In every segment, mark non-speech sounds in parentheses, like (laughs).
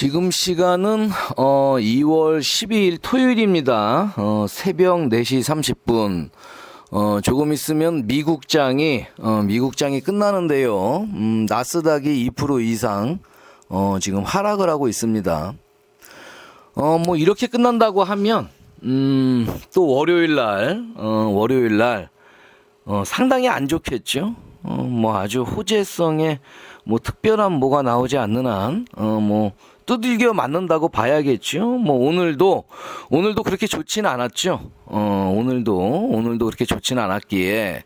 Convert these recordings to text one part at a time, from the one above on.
지금 시간은 어 2월 12일 토요일입니다. 어 새벽 4시 30분. 어 조금 있으면 미국장이 어 미국장이 끝나는데요. 음 나스닥이 2% 이상 어 지금 하락을 하고 있습니다. 어 뭐 이렇게 끝난다고 하면 음또 월요일 날 어, 월요일 날 어, 상당히 안 좋겠죠. 어, 뭐 아주 호재성에 뭐 특별한 뭐가 나오지 않는 한, 어, 뭐 두들겨 맞는다고 봐야겠죠. 뭐 오늘도 오늘도 그렇게 좋진 않았죠. 어, 오늘도 오늘도 그렇게 좋진 않았기에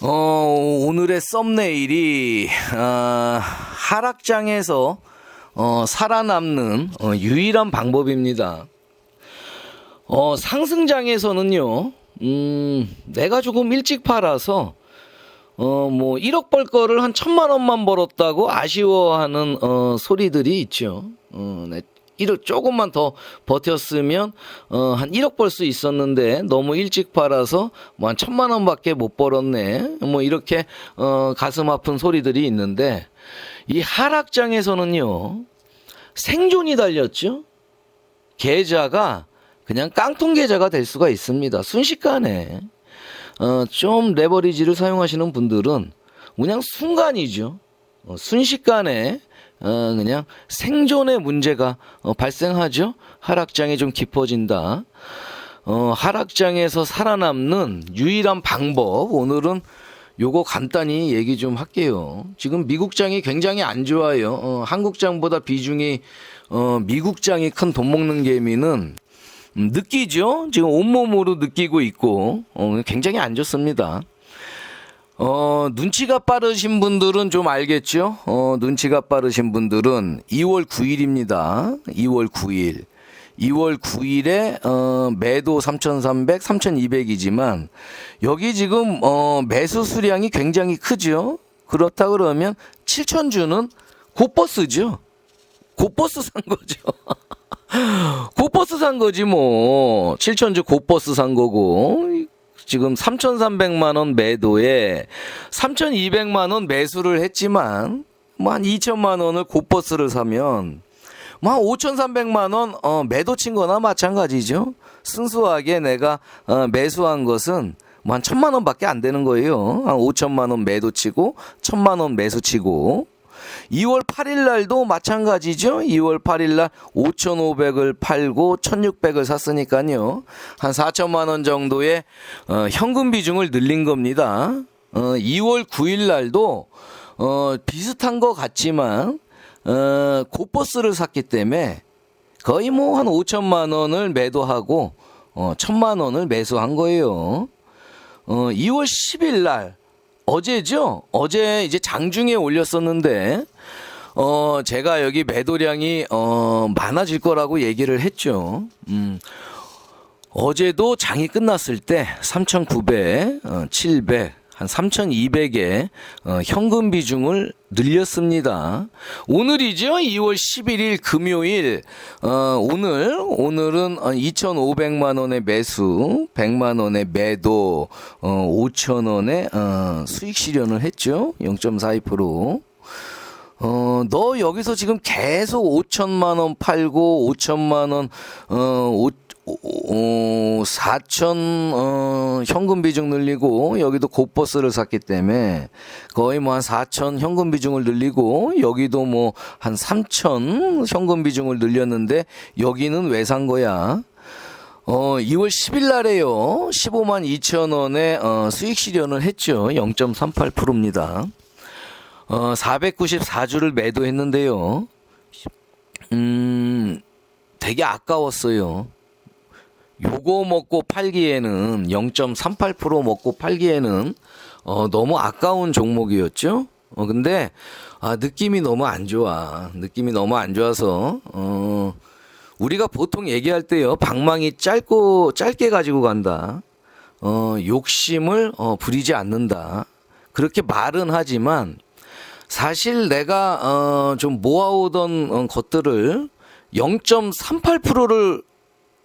어, 오늘의 썸네일이 아, 하락장에서 어, 살아남는 어, 유일한 방법입니다. 어, 상승장에서는요, 음, 내가 조금 일찍 팔아서, 어, 뭐, 1억 벌 거를 한 천만 원만 벌었다고 아쉬워하는, 어, 소리들이 있죠. 어, 네. 1억 조금만 더 버텼으면, 어, 한 1억 벌 수 있었는데, 너무 일찍 팔아서, 뭐, 한 천만 원밖에 못 벌었네. 뭐, 이렇게, 어, 가슴 아픈 소리들이 있는데, 이 하락장에서는요, 생존이 달렸죠? 계좌가 그냥 깡통 계좌가 될 수가 있습니다. 순식간에 어, 좀 레버리지를 사용하시는 분들은 그냥 순간이죠. 어, 순식간에 어, 그냥 생존의 문제가 어, 발생하죠. 하락장이 좀 깊어진다. 어, 하락장에서 살아남는 유일한 방법 오늘은 요거 간단히 얘기 좀 할게요. 지금 미국장이 굉장히 안 좋아요. 어, 한국장보다 비중이 어, 미국장이 큰 돈 먹는 개미는 음, 느끼죠. 지금 온몸으로 느끼고 있고 어, 굉장히 안 좋습니다. 어, 눈치가 빠르신 분들은 좀 알겠죠? 어, 눈치가 빠르신 분들은 2월 9일입니다. 2월 9일. 2월 9일에 어, 매도 3,300, 3,200이지만 여기 지금 어, 매수 수량이 굉장히 크죠. 그렇다 그러면 7,000주는 고버스죠. 고버스 산 거죠. (laughs) 고버스 산 거지 뭐. 7천주 고버스 산 거고. 지금 3,300만 원 매도에 3,200만 원 매수를 했지만 뭐 한 2천만 원을 고버스를 사면 뭐 한 5,300만 원 어, 매도 친 거나 마찬가지죠. 순수하게 내가 어, 매수한 것은 뭐한 천만 원밖에 안 되는 거예요. 한 5천만 원 매도 치고 천만 원 매수 치고 2월 8일 날도 마찬가지죠. 2월 8일 날 5,500을 팔고 1,600을 샀으니까요. 한 4천만 원 정도의 어, 현금 비중을 늘린 겁니다. 어, 2월 9일 날도 어, 비슷한 것 같지만 어, 고버스를 샀기 때문에 거의 뭐 한 5천만 원을 매도하고 어, 1천만 원을 매수한 거예요. 어, 2월 10일 날 어제죠? 어제 이제 장중에 올렸었는데 어 제가 여기 매도량이 어 많아질 거라고 얘기를 했죠. 음. 어제도 장이 끝났을 때 3,900, 어, 700, 한 3,200에 어, 현금 비중을 늘렸습니다. 오늘이죠. 2월 11일 금요일. 어, 오늘 오늘은 2,500만 원의 매수, 100만 원의 매도, 어, 5천 원의 어, 수익 실현을 했죠. 0.42%. 어, 너 여기서 지금 계속 5천만 원 팔고 5천만 원, 어, 5, 어, 4천 어, 현금 비중 늘리고 여기도 고버스를 샀기 때문에 거의 뭐 한 4천 현금 비중을 늘리고 여기도 뭐 한 3천 현금 비중을 늘렸는데 여기는 왜 산 거야? 어, 2월 10일 날에요. 15만 2천 원의 어, 수익 실현을 했죠. 0.38%입니다. 어, 494주를 매도했는데요. 음, 되게 아까웠어요. 요거 먹고 팔기에는 0.38% 먹고 팔기에는 어, 너무 아까운 종목이었죠. 어, 근데 아, 느낌이 너무 안 좋아. 느낌이 너무 안 좋아서 어, 우리가 보통 얘기할 때요. 방망이 짧고 짧게 가지고 간다. 어, 욕심을 어, 부리지 않는다. 그렇게 말은 하지만 사실 내가 어, 좀 모아오던 어, 것들을 0.38%를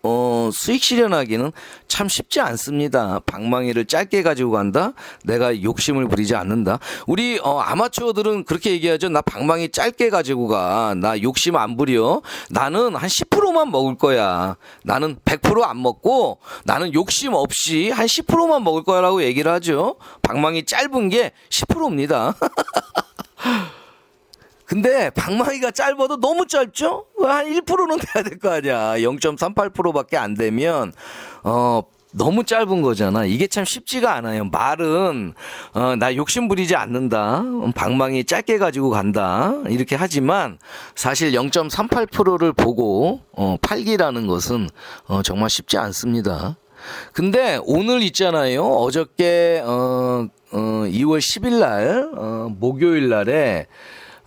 어, 수익 실현하기는 참 쉽지 않습니다. 방망이를 짧게 가지고 간다. 내가 욕심을 부리지 않는다. 우리 어, 아마추어들은 그렇게 얘기하죠. 나 방망이 짧게 가지고 가. 나 욕심 안 부려. 나는 한 10%만 먹을 거야. 나는 100%안 먹고 나는 욕심 없이 한 10%만 먹을 거야라고 얘기를 하죠. 방망이 짧은 게 10%입니다. (laughs) 근데 방망이가 짧아도 너무 짧죠? 한 1%는 돼야 될 거 아니야. 0.38%밖에 안 되면 어 너무 짧은 거잖아. 이게 참 쉽지가 않아요. 말은 어, 나 욕심 부리지 않는다. 방망이 짧게 가지고 간다. 이렇게 하지만 사실 0.38%를 보고 어, 팔기라는 것은 어, 정말 쉽지 않습니다. 근데 오늘 있잖아요. 어저께 어, 어, 2월 10일 날 어, 목요일 날에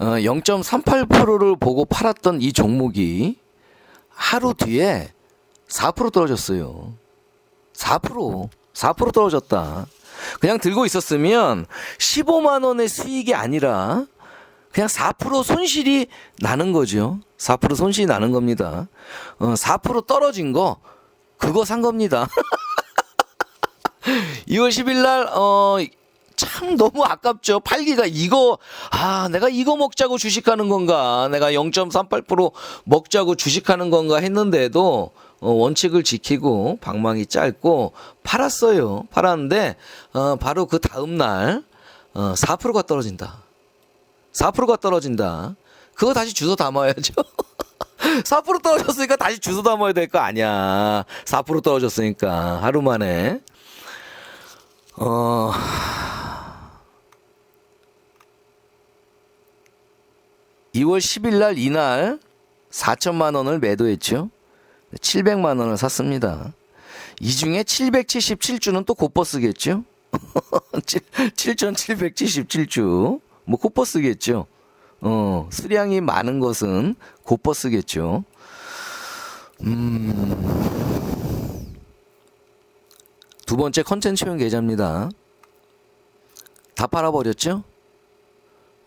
어, 0.38%를 보고 팔았던 이 종목이 하루 뒤에 4% 떨어졌어요. 4% 4% 떨어졌다. 그냥 들고 있었으면 15만 원의 수익이 아니라 그냥 4% 손실이 나는 거죠. 4% 손실이 나는 겁니다. 어, 4% 떨어진 거 그거 산 겁니다. (laughs) 2월 10일 날 어, 참 너무 아깝죠. 팔기가 이거 아 내가 이거 먹자고 주식하는 건가? 내가 0.38% 먹자고 주식하는 건가 했는데도 어, 원칙을 지키고 방망이 짧고 팔았어요. 팔았는데 어, 바로 그 다음 날 어, 4%가 떨어진다. 4%가 떨어진다. 그거 다시 주워 담아야죠. (laughs) 4% 떨어졌으니까 다시 주워 담아야 될 거 아니야. 4% 떨어졌으니까 하루 만에. 어. (2월 10일 날 이날) (4천만 원을 매도했죠) (700만 원을 샀습니다) 이 중에 (777주는) 또 곧버스겠죠 (7,777주) (laughs) 뭐 곧버스겠죠 어 수량이 많은 것은 곧버스겠죠 음. 두 번째 컨텐츠용 계좌입니다. 다 팔아버렸죠?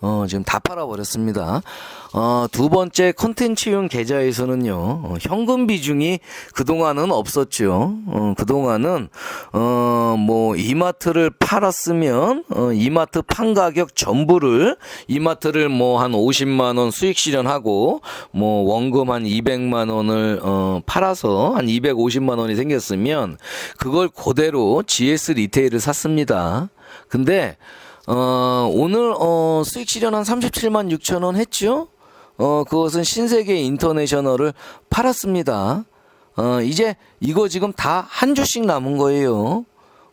어, 지금 다 팔아버렸습니다. 어, 두 번째 컨텐츠용 계좌에서는요, 어, 현금 비중이 그동안은 없었죠. 어, 그동안은, 어, 뭐, 이마트를 팔았으면, 어, 이마트 판 가격 전부를, 이마트를 뭐, 한 50만원 수익 실현하고, 뭐, 원금 한 200만원을, 어, 팔아서 한 250만원이 생겼으면, 그걸 그대로 GS 리테일을 샀습니다. 근데, 어, 오늘, 어, 수익 실현 한 37만 6천 원 했죠? 어, 그것은 신세계 인터내셔널을 팔았습니다. 어, 이제 이거 지금 다 한 주씩 남은 거예요.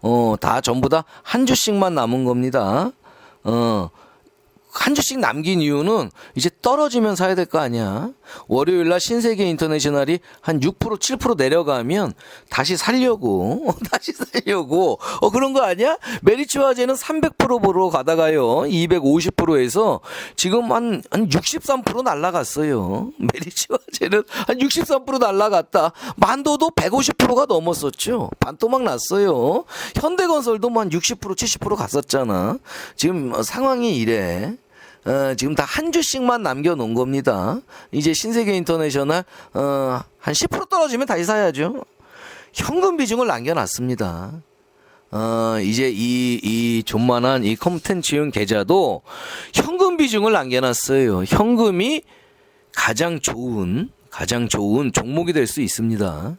어, 다 전부 다 한 주씩만 남은 겁니다. 어, 한 주씩 남긴 이유는 이제 떨어지면 사야 될 거 아니야. 월요일 날 신세계 인터내셔널이 한 6% 7% 내려가면 다시 살려고 (laughs) 다시 살려고 어 그런 거 아니야? 메리츠 화재는 300% 보러 가다가요. 250%에서 지금 한 한 63% 날라갔어요. 메리츠 화재는 한 63% 날라갔다. 만도도 150%가 넘었었죠. 반토막 났어요. 현대건설도 뭐 한 60% 70% 갔었잖아. 지금 상황이 이래. 어, 지금 다 한 주씩만 남겨놓은 겁니다. 이제 신세계 인터내셔널 어, 한 10% 떨어지면 다시 사야죠. 현금 비중을 남겨놨습니다. 어, 이제 이, 이 존만한 이 컴텐츠용 계좌도 현금 비중을 남겨놨어요. 현금이 가장 좋은, 가장 좋은 종목이 될 수 있습니다.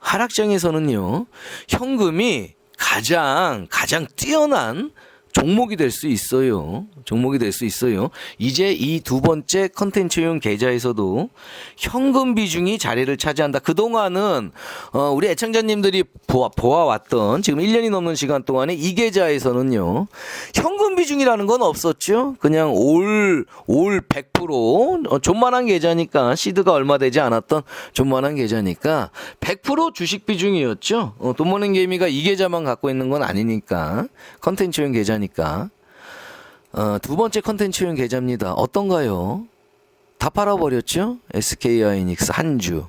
하락장에서는요, 현금이 가장, 가장 뛰어난 종목이 될 수 있어요. 종목이 될 수 있어요. 이제 이 두 번째 컨텐츠용 계좌에서도 현금 비중이 자리를 차지한다. 그동안은 어 우리 애청자님들이 보아, 보아왔던 지금 1년이 넘는 시간 동안에 이 계좌에서는요. 현금 비중이라는 건 없었죠. 그냥 올 올 100% 어, 존만한 계좌니까 시드가 얼마 되지 않았던 존만한 계좌니까 100% 주식 비중이었죠. 어, 돈모닝 게이미가 이 계좌만 갖고 있는 건 아니니까 컨텐츠용 계좌니까 어, 두 번째 컨텐츠용 계좌입니다. 어떤가요? 다 팔아버렸죠? SK 하이닉스 한 주,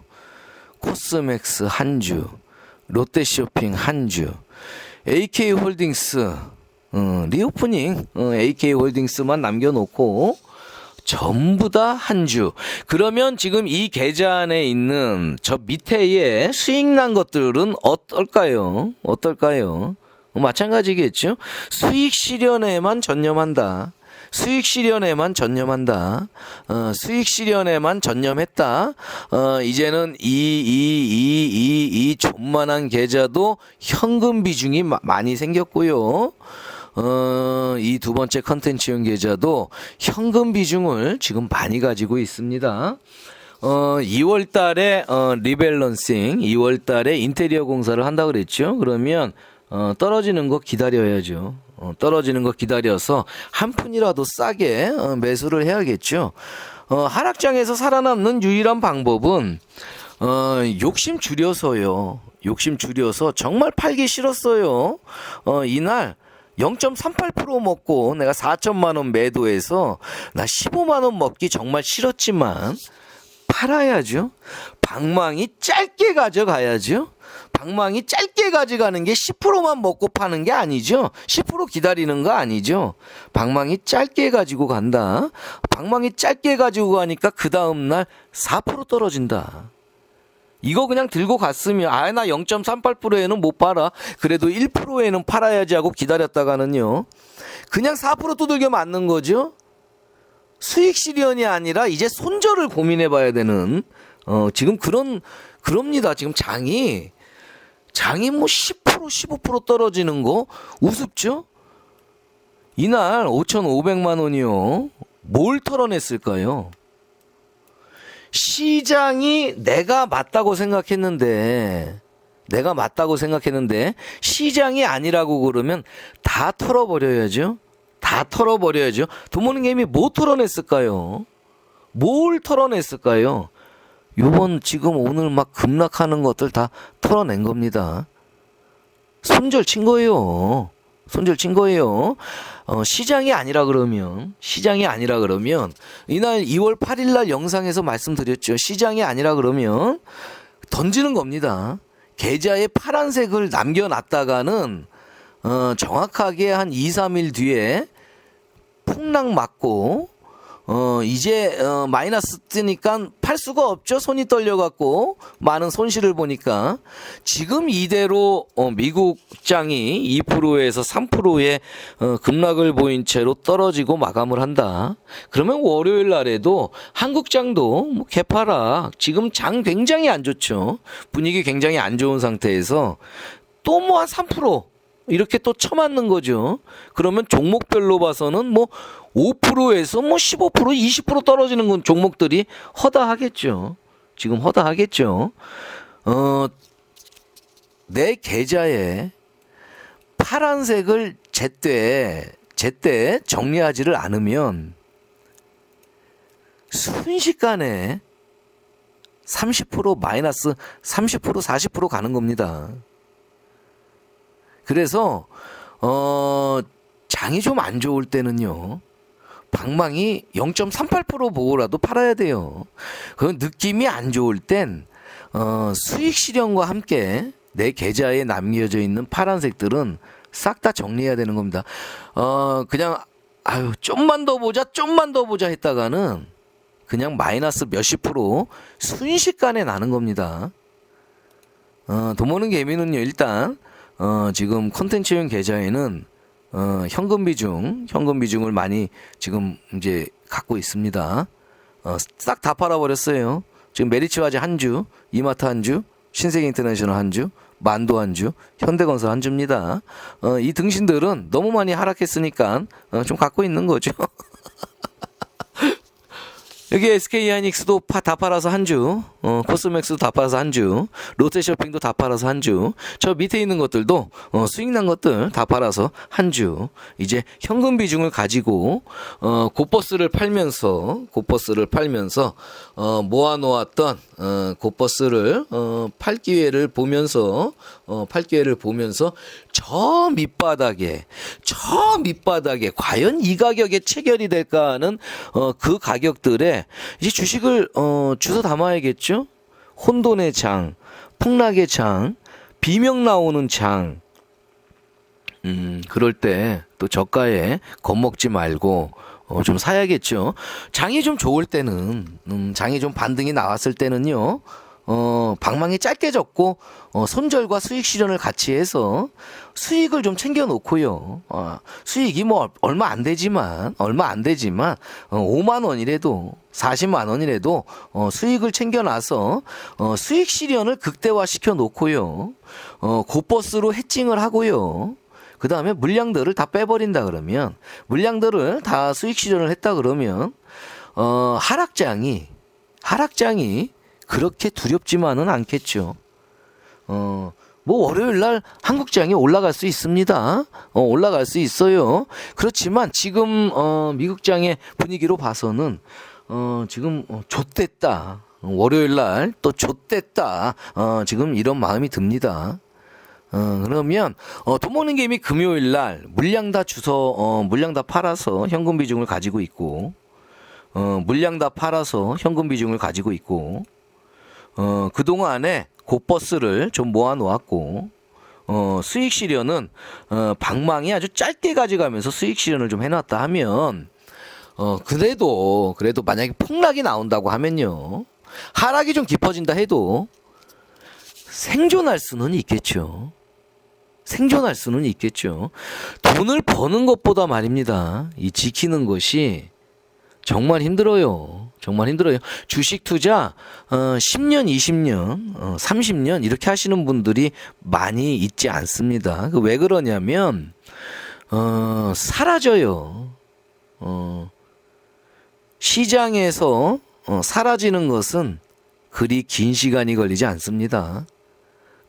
코스맥스 한 주, 롯데쇼핑 한 주, AK 홀딩스, 어, 리오프닝, 어, AK 홀딩스만 남겨놓고 전부 다 한 주. 그러면 지금 이 계좌 안에 있는 저 밑에에 수익 난 것들은 어떨까요? 어떨까요? 어, 마찬가지겠죠? 수익 실현에만 전념한다. 수익 실현에만 전념한다. 어, 수익 실현에만 전념했다. 어, 이제는 이, 이, 이, 이, 이 존만한 계좌도 현금 비중이 마- 많이 생겼고요. 어, 이 두 번째 컨텐츠용 계좌도 현금 비중을 지금 많이 가지고 있습니다. 어, 2월 달에 어, 리밸런싱, 2월 달에 인테리어 공사를 한다 그랬죠. 그러면 어, 떨어지는 거 기다려야죠. 어, 떨어지는 거 기다려서 한 푼이라도 싸게 어, 매수를 해야겠죠. 어, 하락장에서 살아남는 유일한 방법은 어, 욕심 줄여서요. 욕심 줄여서 정말 팔기 싫었어요. 어, 이날 0.38% 먹고 내가 4천만 원 매도해서 나 15만 원 먹기 정말 싫었지만 팔아야죠. 방망이 짧게 가져가야죠. 방망이 짧게 가져가는 게 10%만 먹고 파는 게 아니죠. 10% 기다리는 거 아니죠. 방망이 짧게 가지고 간다. 방망이 짧게 가지고 가니까 그 다음날 4% 떨어진다. 이거 그냥 들고 갔으면 아 나 0.38%에는 못 팔아. 그래도 1%에는 팔아야지 하고 기다렸다가는요. 그냥 4% 두들겨 맞는 거죠. 수익 실현이 아니라 이제 손절을 고민해 봐야 되는 어 지금 그런 그럽니다. 지금 장이 장이 뭐 10% 15% 떨어지는 거 우습죠? 이날 5,500만 원이요. 뭘 털어냈을까요? 시장이 내가 맞다고 생각했는데 내가 맞다고 생각했는데 시장이 아니라고 그러면 다 털어버려야죠. 다 털어버려야죠. 돈 버는 게임이 뭐 털어냈을까요? 뭘 털어냈을까요? 요번 지금 오늘 막 급락하는 것들 다 털어낸 겁니다. 손절 친 거예요. 손절 친 거예요. 어, 시장이 아니라 그러면 시장이 아니라 그러면 이날 2월 8일 날 영상에서 말씀드렸죠. 시장이 아니라 그러면 던지는 겁니다. 계좌에 파란색을 남겨놨다가는 어, 정확하게 한 2, 3일 뒤에 폭락 맞고 어 이제 어 마이너스 뜨니까 팔 수가 없죠. 손이 떨려갖고 많은 손실을 보니까. 지금 이대로 어 미국 장이 2%에서 3%의 어 급락을 보인 채로 떨어지고 마감을 한다. 그러면 월요일 날에도 한국 장도 뭐 개파락. 지금 장 굉장히 안 좋죠. 분위기 굉장히 안 좋은 상태에서 또 뭐 한 3% 이렇게 또 쳐맞는 거죠. 그러면 종목별로 봐서는 뭐 5%에서 뭐 15%, 20% 떨어지는 건 종목들이 허다하겠죠. 지금 허다하겠죠. 어, 내 계좌에 파란색을 제때, 제때 정리하지를 않으면 순식간에 30% 마이너스 30% 40% 가는 겁니다. 그래서 어 장이 좀 안 좋을 때는요. 방망이 0.38% 보고라도 팔아야 돼요. 그 느낌이 안 좋을 땐 어, 수익 실현과 함께 내 계좌에 남겨져 있는 파란색들은 싹 다 정리해야 되는 겁니다. 어 그냥 아유 좀만 더 보자, 좀만 더 보자 했다가는 그냥 마이너스 몇십 프로 순식간에 나는 겁니다. 어, 돈 버는 개미는요 일단 어, 지금 콘텐츠용 계좌에는 어, 현금 비중, 현금 비중을 많이 지금 이제 갖고 있습니다. 어, 싹 다 팔아버렸어요. 지금 메리츠와즈 한 주, 이마트 한 주, 신세계 인터내셔널 한 주, 만도 한 주, 현대건설 한 주입니다. 어, 이 등신들은 너무 많이 하락했으니까 어, 좀 갖고 있는 거죠. (laughs) 여기 SK 하이닉스도 파, 다 팔아서 한 주, 어, 코스맥스도 다 팔아서 한 주, 롯데쇼핑도 다 팔아서 한 주, 저 밑에 있는 것들도 어, 수익 난 것들 다 팔아서 한 주. 이제 현금 비중을 가지고 어, 고버스를 팔면서 고버스를 팔면서 어, 모아놓았던 어, 고버스를 어, 팔 기회를 보면서 어, 팔 기회를 보면서 저 밑바닥에 저 밑바닥에 과연 이 가격에 체결이 될까 하는 어, 그 가격들에 이제 주식을 어, 주워 담아야겠죠. 혼돈의 장, 폭락의 장, 비명 나오는 장. 음, 그럴 때 또 저가에 겁먹지 말고 어, 좀 사야겠죠. 장이 좀 좋을 때는, 음, 장이 좀 반등이 나왔을 때는요, 어, 방망이 짧게 접고, 어, 손절과 수익 실현을 같이 해서 수익을 좀 챙겨 놓고요. 어, 수익이 뭐 얼마 안 되지만, 얼마 안 되지만, 어, 5만 원이라도, 40만 원이라도, 어, 수익을 챙겨 놔서, 어, 수익 실현을 극대화 시켜 놓고요. 어, 고버스로 해칭을 하고요. 그 다음에 물량들을 다 빼버린다 그러면, 물량들을 다 수익 실현을 했다 그러면, 어, 하락장이, 하락장이 그렇게 두렵지만은 않겠죠. 어, 뭐 월요일 날 한국장이 올라갈 수 있습니다. 어, 올라갈 수 있어요. 그렇지만 지금 어, 미국장의 분위기로 봐서는 어, 지금 어, 좆됐다. 월요일 날또 좆됐다. 어, 지금 이런 마음이 듭니다. 어, 그러면, 어, 돈 먹는 게임이 금요일 날 물량 다 주서, 어, 물량 다 팔아서 현금 비중을 가지고 있고, 어, 물량 다 팔아서 현금 비중을 가지고 있고, 어, 그동안에 고버스를 좀 모아 놓았고, 어, 수익 실현은, 어, 방망이 아주 짧게 가져가면서 수익 실현을 좀 해놨다 하면, 어, 그래도, 그래도 만약에 폭락이 나온다고 하면요. 하락이 좀 깊어진다 해도 생존할 수는 있겠죠. 생존할 수는 있겠죠. 돈을 버는 것보다 말입니다. 이 지키는 것이 정말 힘들어요. 정말 힘들어요. 주식 투자 어 10년, 20년, 어 30년 이렇게 하시는 분들이 많이 있지 않습니다. 그 왜 그러냐면 어 사라져요. 어 시장에서 어 사라지는 것은 그리 긴 시간이 걸리지 않습니다.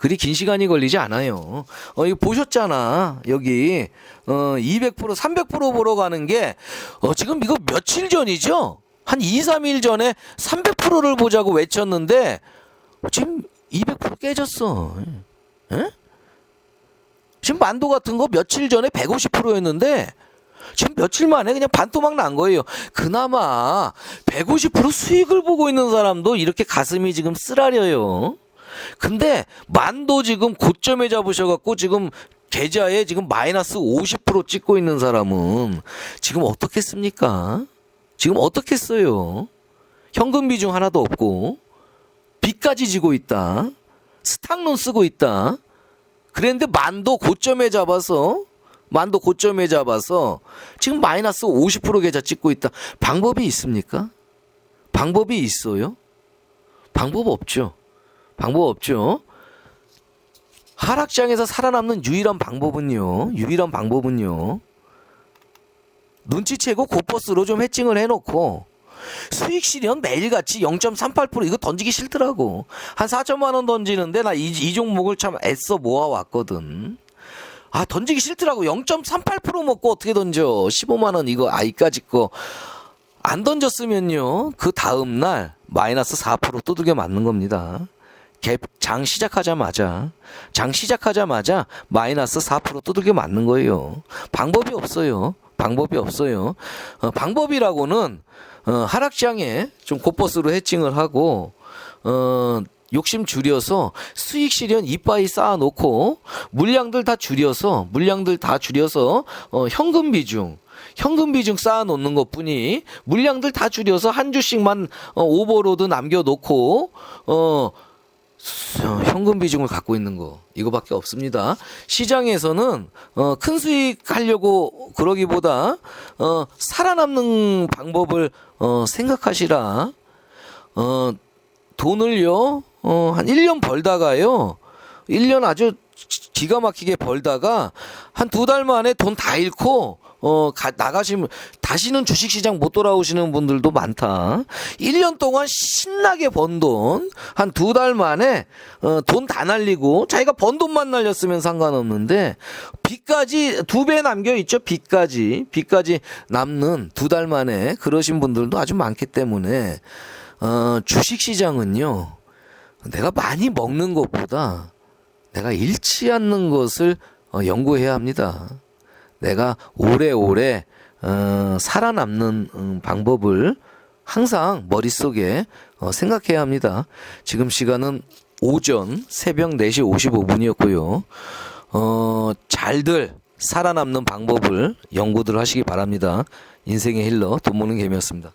그리 긴 시간이 걸리지 않아요. 어, 이거 보셨잖아. 여기, 어, 200%, 300% 보러 가는 게, 어, 지금 이거 며칠 전이죠? 한 2, 3일 전에 300%를 보자고 외쳤는데, 지금 200% 깨졌어. 예? 지금 만도 같은 거 며칠 전에 150%였는데, 지금 며칠 만에 그냥 반토막 난 거예요. 그나마 150% 수익을 보고 있는 사람도 이렇게 가슴이 지금 쓰라려요. 근데 만도 지금 고점에 잡으셔갖고 지금 계좌에 지금 마이너스 50% 찍고 있는 사람은 지금 어떻겠습니까? 지금 어떻겠어요? 현금 비중 하나도 없고 빚까지 지고 있다. 스탁론 쓰고 있다. 그랬는데 만도 고점에 잡아서 만도 고점에 잡아서 지금 마이너스 50% 계좌 찍고 있다. 방법이 있습니까? 방법이 있어요? 방법 없죠. 방법 없죠. 하락장에서 살아남는 유일한 방법은요. 유일한 방법은요. 눈치채고 고버스로 좀 해칭을 해놓고 수익 실현 매일같이 0.38% 이거 던지기 싫더라고. 한 4천만 원 던지는데 나이 이 종목을 참 애써 모아왔거든. 아 던지기 싫더라고. 0.38% 먹고 어떻게 던져? 15만 원 이거 아이까지 거. 안 던졌으면요. 그 다음 날 마이너스 4% 두들겨 맞는 겁니다. 갭 장 시작하자마자 장 시작하자마자 마이너스 4% 두들겨 맞는 거예요. 방법이 없어요. 방법이 없어요. 어, 방법이라고는 어, 하락장에 좀 고버스로 해칭을 하고 어, 욕심 줄여서 수익 실현 이빠이 쌓아놓고 물량들 다 줄여서 물량들 다 줄여서 어, 현금 비중 현금 비중 쌓아놓는 것 뿐이 물량들 다 줄여서 한 주씩만 어, 오버로드 남겨놓고 어 어, 현금 비중을 갖고 있는 거 이거밖에 없습니다. 시장에서는 어, 큰 수익 하려고 그러기보다 어, 살아남는 방법을 어, 생각하시라. 어, 돈을요 어, 한 1년 벌다가요 1년 아주 기가 막히게 벌다가 한 두 달 만에 돈 다 잃고 어, 가, 나가시면, 다시는 주식시장 못 돌아오시는 분들도 많다. 1년 동안 신나게 번 돈, 한 두 달 만에, 어, 돈 다 날리고, 자기가 번 돈만 날렸으면 상관없는데, 빚까지 두 배 남겨 있죠, 빚까지. 빚까지 남는 두 달 만에 그러신 분들도 아주 많기 때문에, 어, 주식시장은요, 내가 많이 먹는 것보다 내가 잃지 않는 것을 어, 연구해야 합니다. 내가 오래오래 어, 살아남는 음, 방법을 항상 머릿속에 어, 생각해야 합니다. 지금 시간은 오전 새벽 4시 55분이었고요. 어, 잘들 살아남는 방법을 연구들 하시기 바랍니다. 인생의 힐러 돈 모는 개미였습니다.